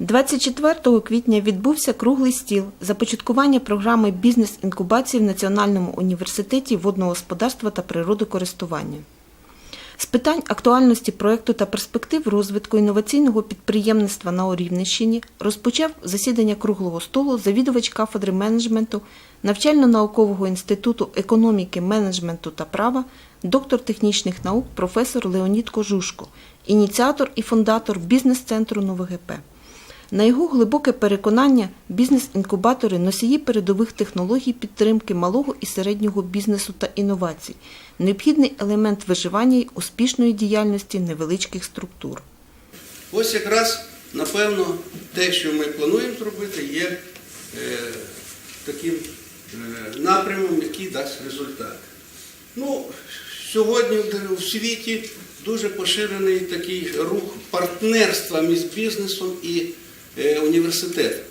24 квітня відбувся круглий стіл започаткування програми бізнес-інкубації в Національному університеті водного господарства та природокористування. З питань актуальності проекту та перспектив розвитку інноваційного підприємництва на Орівнищині розпочав засідання круглого столу завідувач кафедри менеджменту навчально-наукового інституту економіки, менеджменту та права, доктор технічних наук, професор Леонід Кожушко, ініціатор і фундатор бізнес-центру НовГП. На його глибоке переконання, бізнес-інкубатори носії передових технологій підтримки малого і середнього бізнесу та інновацій, необхідний елемент виживання й успішної діяльності невеличких структур. Ось якраз, напевно, те, що ми плануємо зробити, є е, таким е, напрямом, який дасть результат. Ну, сьогодні в- світі дуже поширений такий рух партнерства між бізнесом і е, університетом.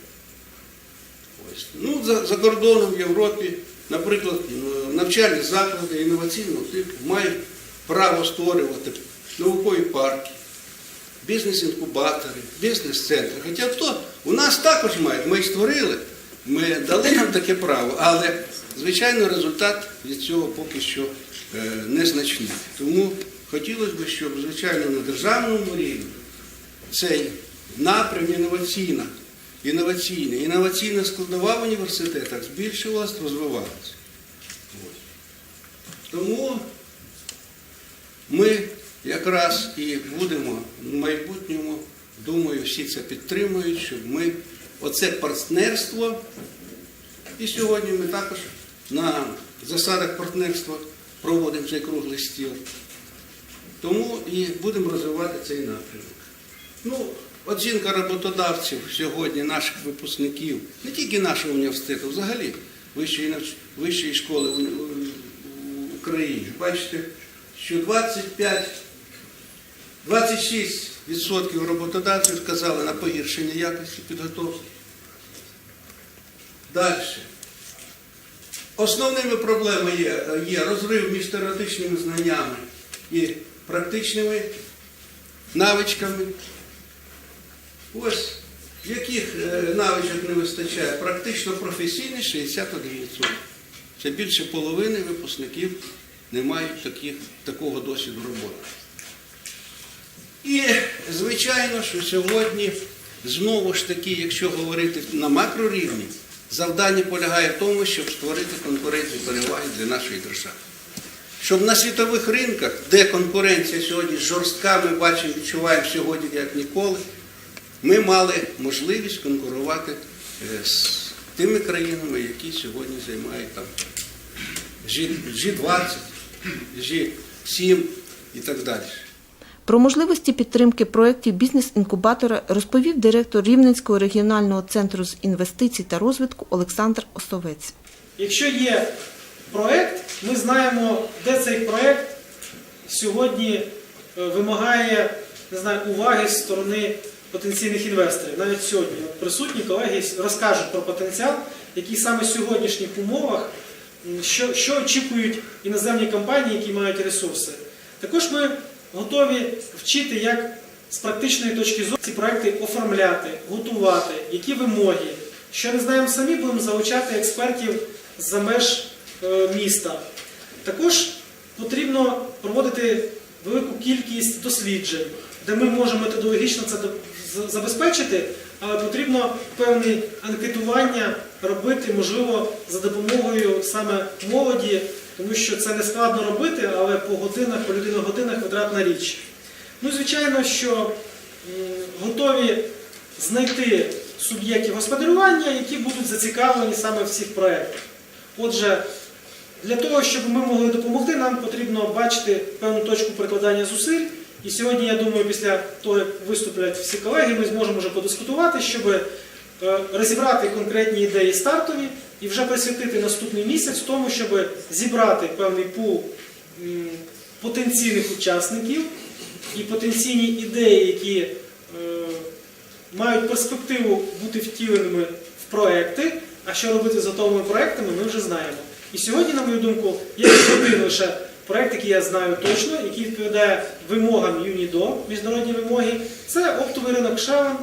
Ось. Ну, за, за кордоном в Європі, наприклад, навчальні заклади інноваційного типу мають право створювати наукові парки, бізнес-інкубатори, бізнес-центри. Хоча то у нас також мають, ми їх створили, ми дали нам таке право, але, звичайно, результат від цього поки що е, незначний. Тому хотілося б, щоб, звичайно, на державному рівні цей напрям інноваційна, інноваційна, інноваційна складова в університетах збільшувалась, розвивалася. Ось. Тому ми якраз і будемо в майбутньому, думаю, всі це підтримують, щоб ми оце партнерство, і сьогодні ми також на засадах партнерства проводимо цей круглий стіл. Тому і будемо розвивати цей напрямок. Ну, оцінка роботодавців сьогодні, наших випускників, не тільки нашого університету, взагалі вищої, вищої школи в, Україні. Бачите, що 25, 26% роботодавців сказали на погіршення якості підготовки. Далі. Основними проблемами є, є розрив між теоретичними знаннями і практичними навичками. Ось яких е, навичок не вистачає? Практично професійний 61%. Це більше половини випускників не мають таких, такого досвіду роботи. І, звичайно, що сьогодні знову ж таки, якщо говорити на макрорівні, завдання полягає в тому, щоб створити конкурентні переваги для нашої держави. Щоб на світових ринках, де конкуренція сьогодні жорстка, ми бачимо, відчуваємо сьогодні як ніколи, ми мали можливість конкурувати е, з тими країнами, які сьогодні займають там G20, G7 і так далі. Про можливості підтримки проєктів бізнес-інкубатора розповів директор Рівненського регіонального центру з інвестицій та розвитку Олександр Осовець. Якщо є проект, ми знаємо, де цей проект сьогодні е, вимагає не знаю, уваги з сторони потенційних інвесторів. Навіть сьогодні присутні колеги розкажуть про потенціал, який саме в сьогоднішніх умовах, що, що очікують іноземні компанії, які мають ресурси. Також ми готові вчити, як з практичної точки зору ці проекти оформляти, готувати, які вимоги. Що не знаємо самі, будемо залучати експертів за меж е, міста. Також потрібно проводити велику кількість досліджень, де ми можемо методологічно це забезпечити, але потрібно певне анкетування робити, можливо, за допомогою саме молоді, тому що це не складно робити, але по годинах, по людиних годинах витратна річ. Ну, звичайно, що готові знайти суб'єктів господарювання, які будуть зацікавлені саме в цих проєктах. Отже, для того, щоб ми могли допомогти, нам потрібно бачити певну точку прикладання зусиль. І сьогодні, я думаю, після того, як виступлять всі колеги, ми зможемо вже подискутувати, щоб е, розібрати конкретні ідеї стартові і вже присвятити наступний місяць тому, щоб зібрати певний пул потенційних учасників і потенційні ідеї, які е, мають перспективу бути втіленими в проекти. А що робити з готовими проектами, ми вже знаємо. І сьогодні, на мою думку, є один лише проект, який я знаю точно, який відповідає вимогам ЮНІДО, міжнародні вимоги. Це оптовий ринок Шевен,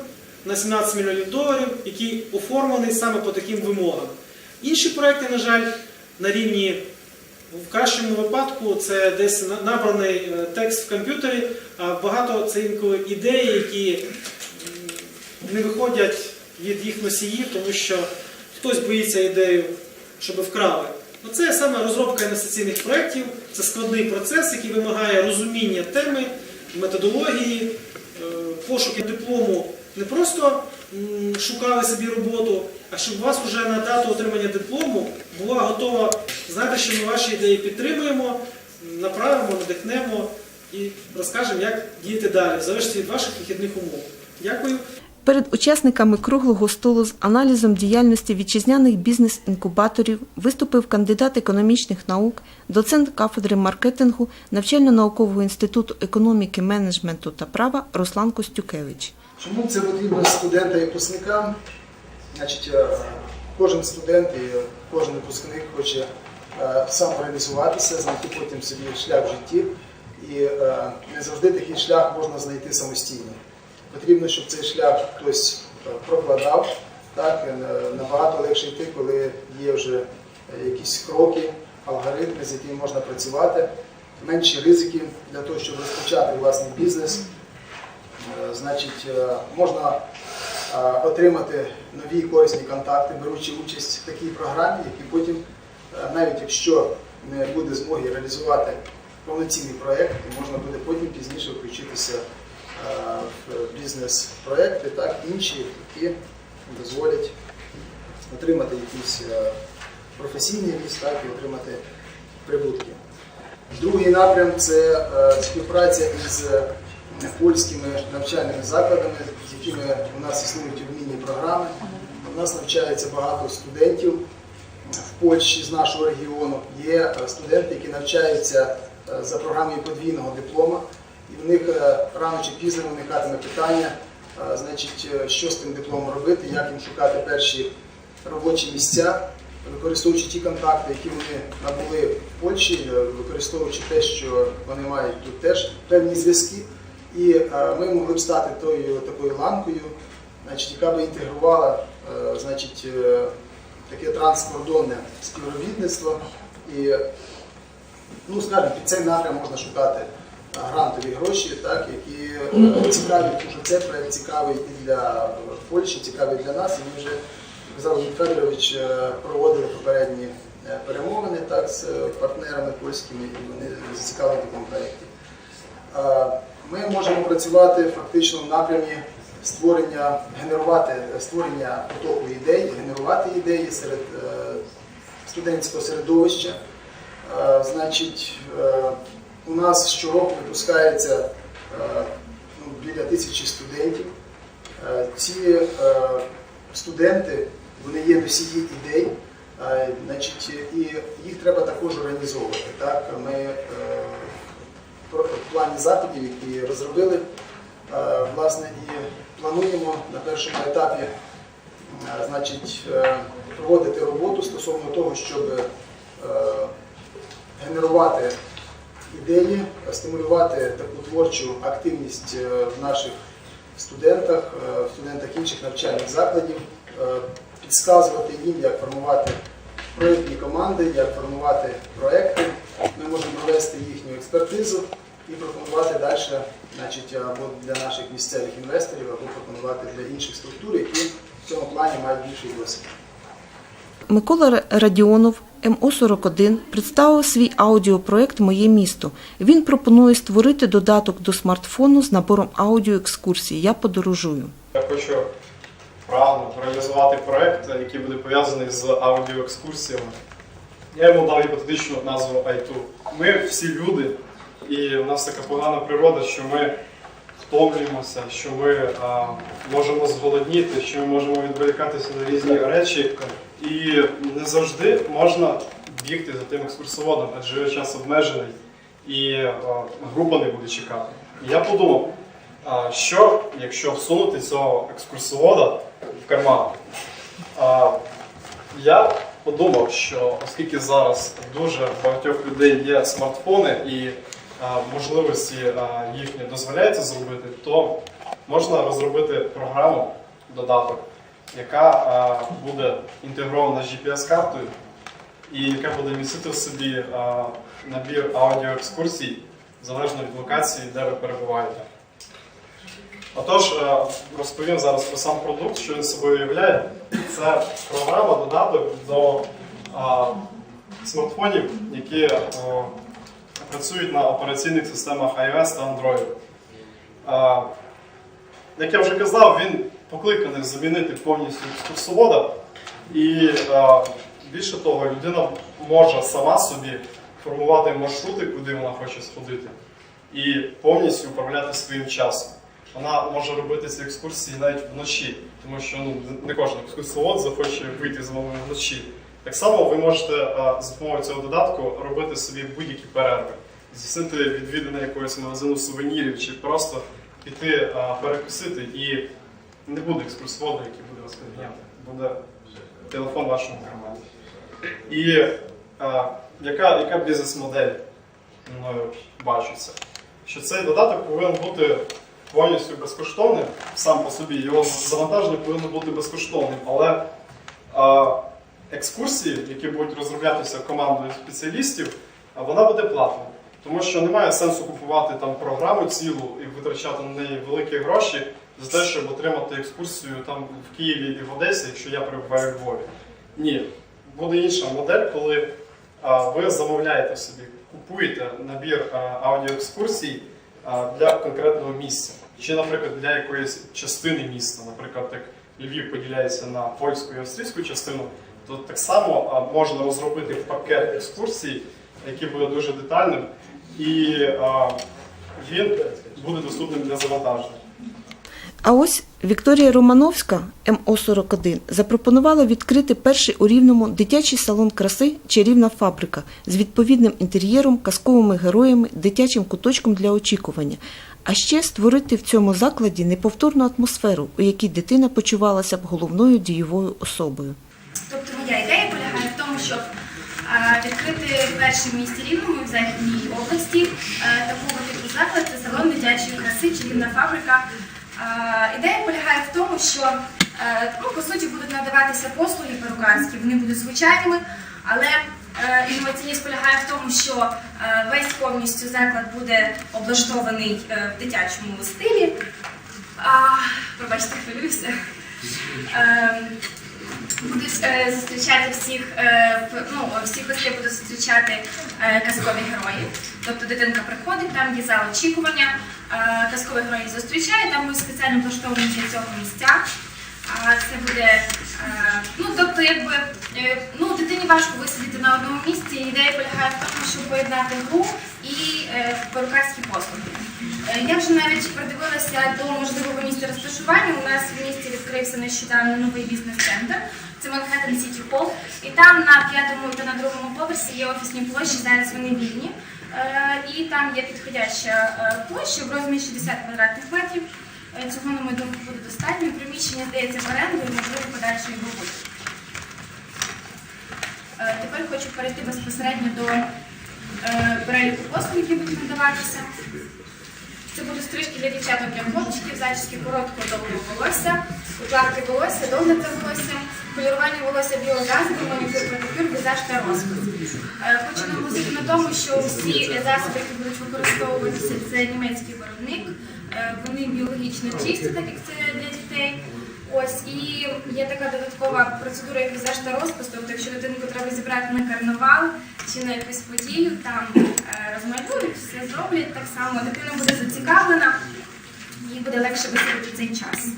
на 17 мільйонів доларів, який оформлений саме по таким вимогам. Інші проекти, на жаль, на рівні в кращому випадку це десь набраний е, текст в комп'ютері, а багато це інколи ідеї, які не виходять від їх носіїв, тому що хтось боїться ідею, щоб вкрали. Ну, Це саме розробка інвестиційних проєктів, це складний процес, який вимагає розуміння теми, методології, е, пошуки диплому. Не просто шукали собі роботу, а щоб у вас вже на дату отримання диплому була готова знати, що ми ваші ідеї підтримуємо, направимо, надихнемо і розкажемо, як діяти далі, в залежності від ваших вихідних умов. Дякую. Перед учасниками круглого столу з аналізом діяльності вітчизняних бізнес-інкубаторів виступив кандидат економічних наук, доцент кафедри маркетингу навчально-наукового інституту економіки, менеджменту та права Руслан Костюкевич. Чому це потрібно студентам і випускникам? Значить, е, кожен студент і кожен випускник хоче е, самореалізуватися, знайти потім собі шлях в житті. І е, не завжди такий шлях можна знайти самостійно. Потрібно, щоб цей шлях хтось е, прокладав. Так, е, набагато легше йти, коли є вже е, якісь кроки, алгоритми, з якими можна працювати, менші ризики для того, щоб розпочати власний бізнес. Значить, можна отримати нові корисні контакти, беручи участь в такій програмі, які потім, навіть якщо не буде змоги реалізувати повноцінний проєкт, можна буде потім пізніше включитися бізнес-проекти, так, інші, які дозволять отримати якийсь е, професійний ріст так, і отримати прибутки. Другий напрям це е, співпраця із е, польськими навчальними закладами, з якими у нас існують обмінні програми. У нас навчається багато студентів в Польщі з нашого регіону. Є е, студенти, які навчаються е, за програмою подвійного диплома, і в них е, рано чи пізно виникатиме питання, е, значить, е, що з тим дипломом робити, як їм шукати перші робочі місця, використовуючи ті контакти, які вони набули в Польщі, використовуючи те, що вони мають тут теж певні зв'язки. І ми могли б стати тою такою ланкою, значить, яка би інтегрувала значить, таке транскордонне співробітництво. І, ну, скажімо, під цей напрям можна шукати грантові гроші, так, які е, цікаві, тому що цей проект цікавий і для Польщі, цікавий для нас. І ми вже Олександр Федорович е, проводили попередні е, перемовини так, з партнерами польськими, і вони зацікавлені в такому проєкті. Ми можемо працювати фактично в напрямі створення, генерувати створення потоку ідей, генерувати ідеї серед студентського середовища. Значить, у нас щороку випускається е, ну, біля тисячі студентів. Е, Ці е, студенти вони є носії ідей, значить, і їх треба також організовувати. Так? Ми в плані заходів, які розробили, власне, і плануємо на першому етапі значить, проводити роботу стосовно того, щоб генерувати ідеї, стимулювати таку творчу активність е, в наших студентах, е, в студентах інших навчальних закладів, е, підказувати їм, як формувати проєктні команди, як формувати проекти. Ми можемо провести їхню експертизу і пропонувати далі значить, або для наших місцевих інвесторів, або пропонувати для інших структур, які в цьому плані мають більший досвід. Микола Радіонов, МО41, представив свій аудіопроект Моє місто. Він пропонує створити додаток до смартфону з набором аудіоекскурсій Я подорожую. Я хочу прагну реалізувати проект, який буде пов'язаний з аудіоекскурсіями. Я йому дав гіпотетичну назву I2. Ми всі люди, і в нас така погана природа, що ми втомлюємося, що ми а, можемо зголодніти, що ми можемо відволікатися на різні речі. І не завжди можна бігти за тим екскурсоводом, адже час обмежений і група не буде чекати. І я подумав, що якщо всунути цього екскурсовода в карман? Я подумав, що оскільки зараз дуже багатьох людей є смартфони і можливості їхні дозволяється зробити, то можна розробити програму, додаток, яка буде інтегрована з GPS-картою і яка буде містити в собі набір аудіоекскурсій залежно від локації, де ви перебуваєте. Отож, розповім зараз про сам продукт, що він собою являє. Це програма, додаток до е, смартфонів, які е, працюють на операційних системах iOS та Android. Е, Як я вже казав, він покликаний замінити повністю екскурсовода. І е, більше того, людина може сама собі формувати маршрути, куди вона хоче сходити, і повністю управляти своїм часом. Вона може робити ці екскурсії навіть вночі, тому що ну, не кожен екскурсовод захоче вийти з вами вночі. Так само ви можете е, за допомогою цього додатку робити собі будь-які перерви, здійснити відвідини якогось магазину сувенірів чи просто піти е, перекусити і не буде екскурсоводу, який буде вас підганяти. Буде телефон вашому кармані. І е, яка, яка бізнес-модель мною бачиться? Що цей додаток повинен бути повністю безкоштовним сам по собі. Його завантаження повинно бути безкоштовним, але е, екскурсії, які будуть розроблятися командою спеціалістів, а вона буде платною. Тому що немає сенсу купувати там програму цілу і витрачати на неї великі гроші за те, щоб отримати екскурсію там в Києві і в Одесі, якщо я перебуваю у Львові. Ні, буде інша модель, коли а, ви замовляєте собі, купуєте набір а, аудіоекскурсій а, для конкретного місця. Чи, наприклад, для якоїсь частини міста, наприклад, як Львів поділяється на польську і австрійську частину, то так само а, можна розробити пакет екскурсій, який буде дуже детальним, і а, він буде доступним для завантаження. А ось Вікторія Романовська, МО41, запропонувала відкрити перший у Рівному дитячий салон краси «Чарівна фабрика» з відповідним інтер'єром, казковими героями, дитячим куточком для очікування. А ще створити в цьому закладі неповторну атмосферу, у якій дитина почувалася б головною дієвою особою. Тобто моя ідея полягає в тому, щоб відкрити перший в місті Рівному в Західній області е, такого типу заклад це салон дитячої краси чарівна фабрика. Е, Ідея полягає в тому, що е, ну, по суті будуть надаватися послуги перуканські, вони будуть звичайними, але е, інноваційність полягає в тому, що весь повністю заклад буде облаштований в дитячому стилі. А, пробачте, хвилююся. Будуть е, зустрічати всіх, е, ну, всіх гостей будуть зустрічати е, казкові герої. Тобто дитинка приходить, там є зал очікування, е, казковий герой їх зустрічає, там ми спеціально влаштовані для цього місця. А це буде, е, ну тобто, якби е, ну, дитині важко висидіти на одному місці. Ідея полягає в тому, щоб поєднати гру і е, перукарські послуги. Е, Я вже навіть придивилася до можливого місця розташування. У нас в місті відкрився нещодавно новий бізнес-центр. Це Манхеттен Сіті Холл. І там на п'ятому та на другому поверсі є офісні площі, зараз вони вільні. Е, І там є підходяща е, площа в розмірі 60 квадратних метрів. Цього, на мою думку, буде достатньо. Приміщення здається в оренду і можливо буде. Е, Тепер хочу перейти безпосередньо до переліку послуг, які будуть надаватися. Це будуть стрижки для дівчаток хлопчиків, зачіски короткого довгого волосся, укладки волосся, догляд за волоссям, полірування волосся біогазами, манікюр, педикюр, візаж та розпис. Е, Хочу наголосити на тому, що всі засоби, які будуть використовуватися, це німецький виробник. Е, Вони біологічно чисті, так як це для дітей. Ось і є така додаткова процедура, як візаж та розпис. Тобто, якщо дитинку треба зібрати на карнавал чи на якусь подію, там е, розмалюють, все зроблять так само. Дитина буде зацікавлена, їй буде легше висадити цей час.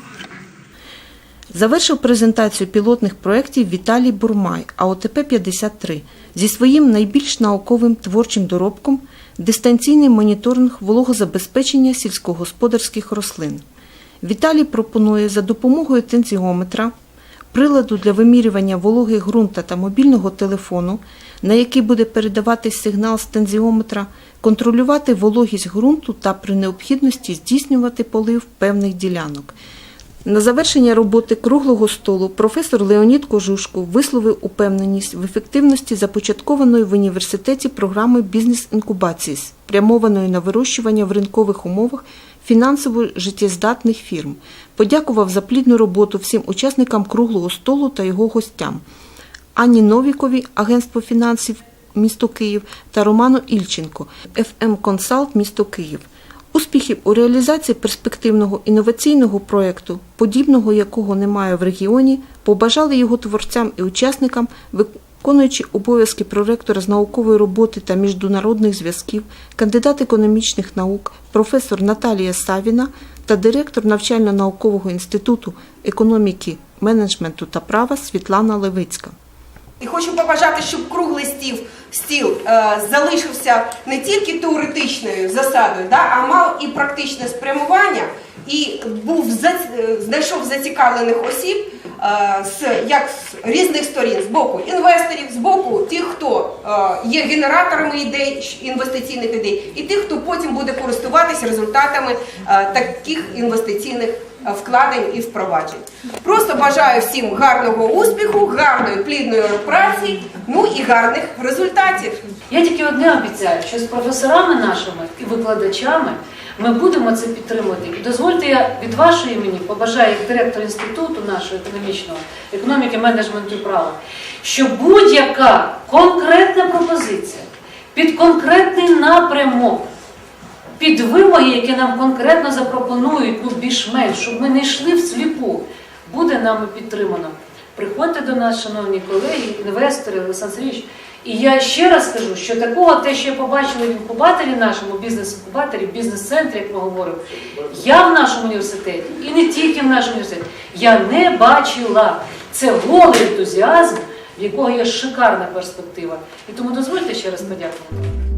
Завершив презентацію пілотних проєктів Віталій Бурмай, АОТП-53, зі своїм найбільш науковим творчим доробком дистанційний моніторинг вологозабезпечення сільськогосподарських рослин. Віталій пропонує за допомогою тензіометра, приладу для вимірювання вологи ґрунта та мобільного телефону, на який буде передаватись сигнал з тензіометра, контролювати вологість ґрунту та при необхідності здійснювати полив певних ділянок. На завершення роботи круглого столу професор Леонід Кожушко висловив упевненість в ефективності започаткованої в університеті програми бізнес-інкубації, спрямованої на вирощування в ринкових умовах фінансово життєздатних фірм. подякував за плідну роботу всім учасникам круглого столу та його гостям. Анні Новікові, Агентство фінансів місто Київ та Роману Ільченко, FM Консалт місто Київ. Успіхів у реалізації перспективного інноваційного проєкту, подібного якого немає в регіоні, побажали його творцям і учасникам, виконуючи обов'язки проректора з наукової роботи та міжнародних зв'язків, кандидат економічних наук, професор Наталія Савіна та директор навчально-наукового інституту економіки, менеджменту та права Світлана Левицька. І хочу побажати, щоб круглий стіл, стіл е, залишився не тільки теоретичною засадою, а мав і практичне спрямування, і був знайшов зацікавлених осіб е, з як з різних сторін, з боку інвесторів, з боку тих, хто е, є генераторами ідей, інвестиційних ідей, і тих, хто потім буде користуватися результатами е, таких інвестиційних вкладень і впроваджень. Просто бажаю всім гарного успіху, гарної плідної праці, ну і гарних результатів. Я тільки одне обіцяю, що з професорами нашими і викладачами ми будемо це підтримувати. І дозвольте, я від вашої імені побажаю як директор інституту нашого економічного, економіки, менеджменту і права, що будь-яка конкретна пропозиція під конкретний напрямок, під вимоги, які нам конкретно запропонують, ну більш-менш, щоб ми не йшли всліпу, буде нами підтримано. Приходьте до нас, шановні колеги, інвестори, Олександр Сергійович. І я ще раз скажу, що такого, те, що я побачила в інкубаторі нашому, бізнес-інкубаторі, бізнес-центрі, як ми говоримо, я в нашому університеті, і не тільки в нашому університеті, я не бачила. Це голий ентузіазм, в якого є шикарна перспектива. І тому дозвольте ще раз подякувати.